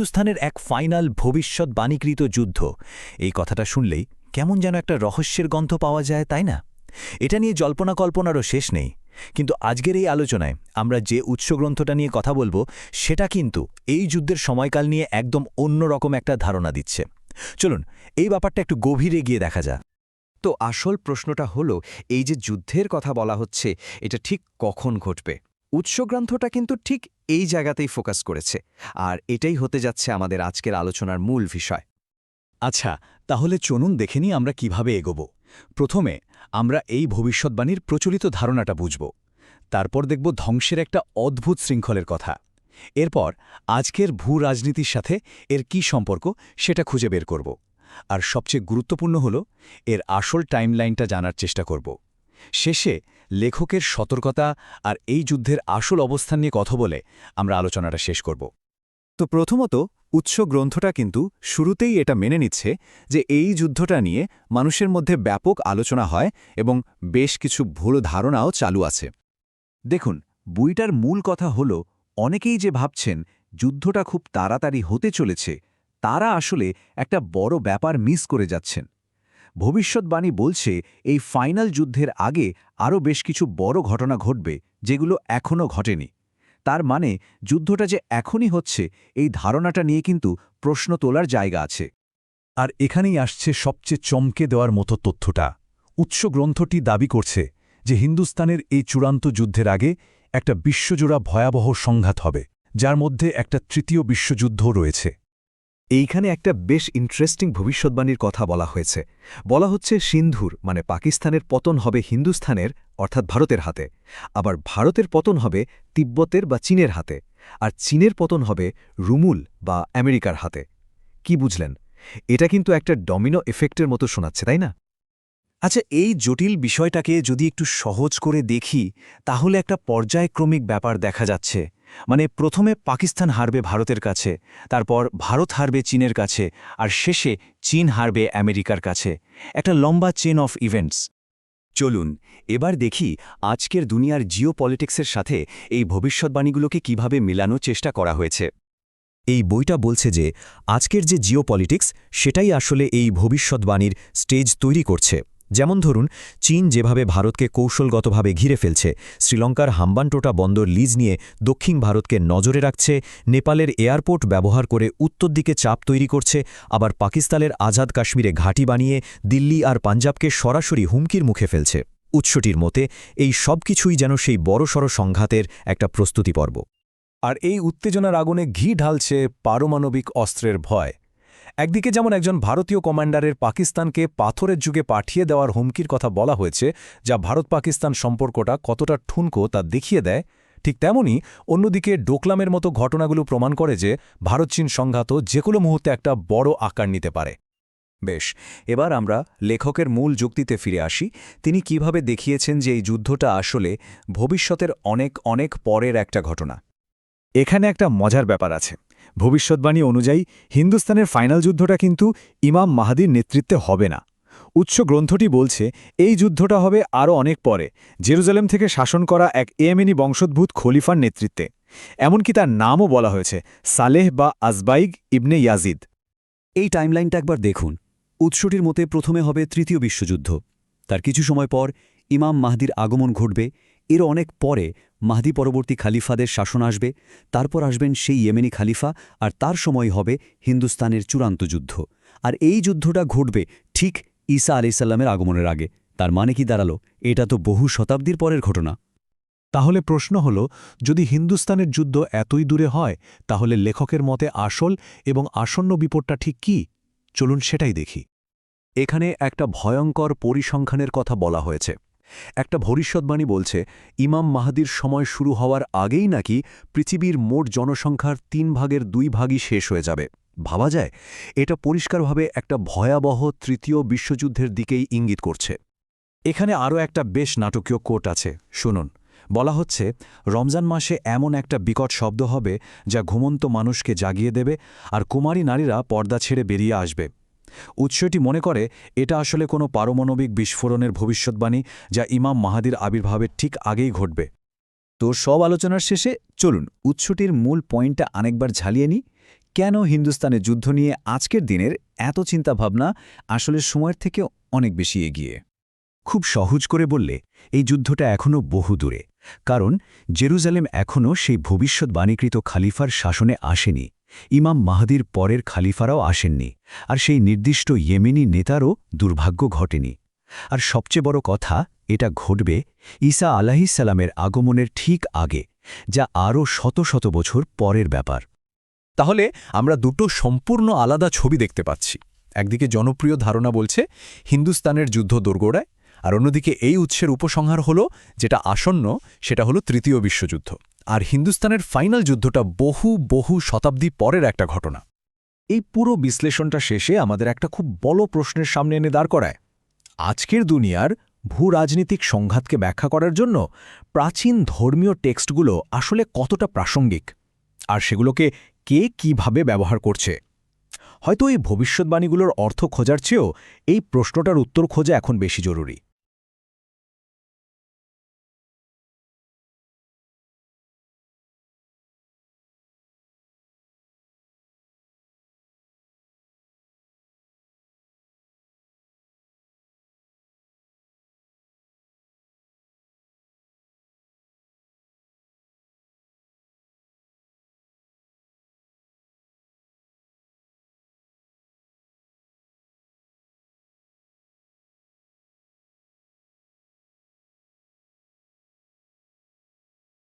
হিন্দুস্থানের এক ফাইনাল ভবিষ্যৎ বাণীকৃত যুদ্ধ। এই কথাটা শুনলেই কেমন যেন একটা রহস্যের গন্ধ পাওয়া যায়, তাই না? এটা নিয়ে জল্পনা কল্পনারও শেষ নেই। কিন্তু আজকের এই আলোচনায় আমরা যে উৎসগ্রন্থটা নিয়ে কথা বলব, সেটা কিন্তু এই যুদ্ধের সময়কাল নিয়ে একদম অন্য রকম একটা ধারণা দিচ্ছে। চলুন, এই ব্যাপারটা একটু গভীরে গিয়ে দেখা যাক। তো আসল প্রশ্নটা হলো, এই যে যুদ্ধের কথা বলা হচ্ছে, এটা ঠিক কখন ঘটবে? উৎসগ্রন্থটা কিন্তু ঠিক এই জায়গাতেই ফোকাস করেছে, আর এটাই হতে যাচ্ছে আমাদের আজকের আলোচনার মূল বিষয়। আচ্ছা তাহলে চলুন দেখে নিই আমরা কীভাবে এগোব। প্রথমে আমরা এই ভবিষ্যৎবাণীর প্রচলিত ধারণাটা বুঝব। তারপর দেখব ধ্বংসের একটা অদ্ভুত শৃঙ্খলের কথা। এরপর আজকের ভূ রাজনীতির সাথে এর কি সম্পর্ক সেটা খুঁজে বের করব। আর সবচেয়ে গুরুত্বপূর্ণ হল এর আসল টাইমলাইনটা জানার চেষ্টা করব। শেষে লেখকের সতর্কতা আর এই যুদ্ধের আসল অবস্থান নিয়ে কথা বলে আমরা আলোচনাটা শেষ করব। তো প্রথমত, উৎস গ্রন্থটা কিন্তু শুরুতেই এটা মেনে নিচ্ছে যে এই যুদ্ধটা নিয়ে মানুষের মধ্যে ব্যাপক আলোচনা হয় এবং বেশ কিছু ভুল ধারণাও চালু আছে। দেখুন, বইটার মূল কথা হল, অনেকেই যে ভাবছেন যুদ্ধটা খুব তাড়াতাড়ি হতে চলেছে, তারা আসলে একটা বড় ব্যাপার মিস করে যাচ্ছেন। ভবিষ্যৎবাণী বলছে, এই ফাইনাল যুদ্ধের আগে আরও বেশ কিছু বড় ঘটনা ঘটবে, যেগুলো এখনও ঘটেনি। তার মানে যুদ্ধটা যে এখনই হচ্ছে, এই ধারণাটা নিয়ে কিন্তু প্রশ্ন তোলার জায়গা আছে। আর এখানেই আসছে সবচেয়ে চমকে দেওয়ার মতো তথ্যটা। উৎস গ্রন্থটি দাবি করছে যে হিন্দুস্তানের এই চূড়ান্ত যুদ্ধের আগে একটা বিশ্বজোড়া ভয়াবহ সংঘাত হবে, যার মধ্যে একটা তৃতীয় বিশ্বযুদ্ধও রয়েছে। এইখানে একটা বেশ ইন্টারেস্টিং ভবিষ্যৎবাণীর কথা বলা হয়েছে। বলা হচ্ছে সিন্ধুর মানে পাকিস্তানের পতন হবে হিন্দুস্থানের, অর্থাৎ ভারতের হাতে। আবার ভারতের পতন হবে তিব্বতের বা চীনের হাতে। আর চীনের পতন হবে রুমুল বা আমেরিকার হাতে। কি বুঝলেন? এটা কিন্তু একটা ডমিনো এফেক্টের মতো শোনাচ্ছে, তাই না? আচ্ছা এই জটিল বিষয়টাকে যদি একটু সহজ করে দেখি, তাহলে একটা পর্যায়ক্রমিক ব্যাপার দেখা যাচ্ছে। মানে প্রথমে পাকিস্তান হারবে ভারতের কাছে, তারপর ভারত হারবে চীনের কাছে, আর শেষে চীন হারবে আমেরিকার কাছে। একটা লম্বা চেন অফ ইভেন্টস চলুন, এবার দেখি আজকের দুনিয়ার জিও সাথে এই ভবিষ্যৎবাণীগুলোকে কীভাবে মেলানোর চেষ্টা করা হয়েছে। এই বইটা বলছে যে, আজকের যে জিও সেটাই আসলে এই ভবিষ্যৎবাণীর স্টেজ তৈরি করছে। যেমন ধরুন, চীন যেভাবে ভারতকে কৌশলগতভাবে ঘিরে ফেলছে, শ্রীলঙ্কার হাম্বানটোটা বন্দর লিজ নিয়ে দক্ষিণ ভারতকে নজরে রাখছে, নেপালের এয়ারপোর্ট ব্যবহার করে উত্তর দিকে চাপ তৈরি করছে, আবার পাকিস্তানের আজাদ কাশ্মীরে ঘাঁটি বানিয়ে দিল্লি আর পাঞ্জাবকে সরাসরি হুমকির মুখে ফেলছে। উৎসটির মতে, এই সব কিছুই যেন সেই বড়সড় সংঘাতের একটা প্রস্তুতি পর্ব। আর এই উত্তেজনার আগুনে ঘি ঢালছে পারমাণবিক অস্ত্রের ভয়। একদিকে যেমন একজন ভারতীয় কমান্ডারের পাকিস্তানকে পাথরের যুগে পাঠিয়ে দেওয়ার হুমকির কথা বলা হয়েছে, যা ভারত পাকিস্তান সম্পর্কটা কতটা ঠুনকো তা দেখিয়ে দেয়, ঠিক তেমনি অন্যদিকে ডোকলামের মতো ঘটনাগুলো প্রমাণ করে যে ভারত চীন সংঘাত যে কোনো মুহূর্তে একটা বড় আকার নিতে পারে। বেশ, এবার আমরা লেখকের মূল যুক্তিতে ফিরে আসি। তিনি কীভাবে দেখিয়েছেন যে এই যুদ্ধটা আসলে ভবিষ্যতের অনেক অনেক পরের একটা ঘটনা। এখানে একটা মজার ব্যাপার আছে। ভবিষ্যৎবাণী অনুযায়ী হিন্দুস্তানের ফাইনাল যুদ্ধটা কিন্তু ইমাম মাহাদির নেতৃত্বে হবে না। উৎস গ্রন্থটি বলছে, এই যুদ্ধটা হবে আরও অনেক পরে, জেরুজালেম থেকে শাসন করা এক এএমিনি বংশোদ্ভূত খলিফার নেতৃত্বে। এমনকি তার নামও বলা হয়েছে, সালেহ বা আজবাইগ ইবনে ইয়াজিদ। এই টাইমলাইনটা একবার দেখুন। উৎসটির মতে প্রথমে হবে তৃতীয় বিশ্বযুদ্ধ। তার কিছু সময় পর ইমাম মাহদির আগমন ঘটবে এর অনেক পরে মাহদি পরবর্তী খালিফাদের শাসন আসবে, তারপর আসবেন সেই ইয়েমেনি খালিফা আর তার সময় হবে হিন্দুস্তানের চূড়ান্ত যুদ্ধ। আর এই যুদ্ধটা ঘটবে ঠিক ঈসা আলাইসাল্লামের আগমনের আগে। তার মানে কি দাঁড়াল? এটা তো বহু শতাব্দীর পরের ঘটনা। তাহলে প্রশ্ন হল, যদি হিন্দুস্তানের যুদ্ধ এতই দূরে হয়, তাহলে লেখকের মতে আসল এবং আসন্ন বিপদটা ঠিক কি? চলুন সেটাই দেখি। এখানে একটা ভয়ঙ্কর পরিসংখ্যানের কথা বলা হয়েছে। একটা ভবিষ্যৎবাণী বলছে, ইমাম মাহাদির সময় শুরু হওয়ার আগেই নাকি পৃথিবীর মোট জনসংখ্যার তিন ভাগের দুই ভাগই শেষ হয়ে যাবে। ভাবা যায়, এটা পরিষ্কারভাবে একটা ভয়াবহ তৃতীয় বিশ্বযুদ্ধের দিকেই ইঙ্গিত করছে। এখানে আরও একটা বেশ নাটকীয় কোট আছে, শুনুন। বলা হচ্ছে, রমজান মাসে এমন একটা বিকট শব্দ হবে যা ঘুমন্ত মানুষকে জাগিয়ে দেবে আর কুমারী নারীরা পর্দা ছেড়ে বেরিয়ে আসবে। উৎসটি মনে করে, এটা আসলে কোনো পারমাণবিক বিস্ফোরণের ভবিষ্যৎবাণী যা ইমাম মাহাদির আবির্ভাবের ঠিক আগেই ঘটবে। তো সব আলোচনার শেষে চলুন উৎসটির মূল পয়েন্টটা অনেকবার ঝালিয়ে নিই। কেন হিন্দুস্তানের যুদ্ধ নিয়ে আজকের দিনের এত চিন্তাভাবনা আসলে সময়ের থেকে অনেক বেশি এগিয়ে? খুব সহজ করে বললে, এই যুদ্ধটা এখনও বহু দূরে। কারণ জেরুজালেম এখনও সেই ভবিষ্যৎবাণীকৃত খালিফার শাসনে আসেনি। ইমাম মাহাদির পরের খালিফারাও আসেননি, আর সেই নির্দিষ্ট ইয়েমেনি নেতারও দুর্ভাগ্য ঘটেনি। আর সবচেয়ে বড় কথা, এটা ঘটবে ঈসা আলাহিসাল্লামের আগমনের ঠিক আগে, যা আরও শত শত বছর পরের ব্যাপার। তাহলে আমরা দুটো সম্পূর্ণ আলাদা ছবি দেখতে পাচ্ছি। একদিকে জনপ্রিয় ধারণা বলছে, হিন্দুস্তানের যুদ্ধ দোরগোড়ায়, আর অন্যদিকে এই উৎসের উপসংহার হলো, যেটা আসন্ন, সেটা হলো তৃতীয় বিশ্বযুদ্ধ। আর হিন্দুস্তানের ফাইনাল যুদ্ধটা বহু বহু শতাব্দী পরের একটা ঘটনা। এই পুরো বিশ্লেষণটা শেষে আমাদের একটা খুব বড় প্রশ্নের সামনে এনে দাঁড় করায়। আজকের দুনিয়ার ভূ রাজনীতিক সংঘাতকে ব্যাখ্যা করার জন্য প্রাচীন ধর্মীয় টেক্সটগুলো আসলে কতটা প্রাসঙ্গিক? আর সেগুলোকে কে কীভাবে ব্যবহার করছে? হয়তো এই ভবিষ্যৎবাণীগুলোর অর্থ খোঁজার চেয়েও এই প্রশ্নটার উত্তর খোঁজা এখন বেশি জরুরি।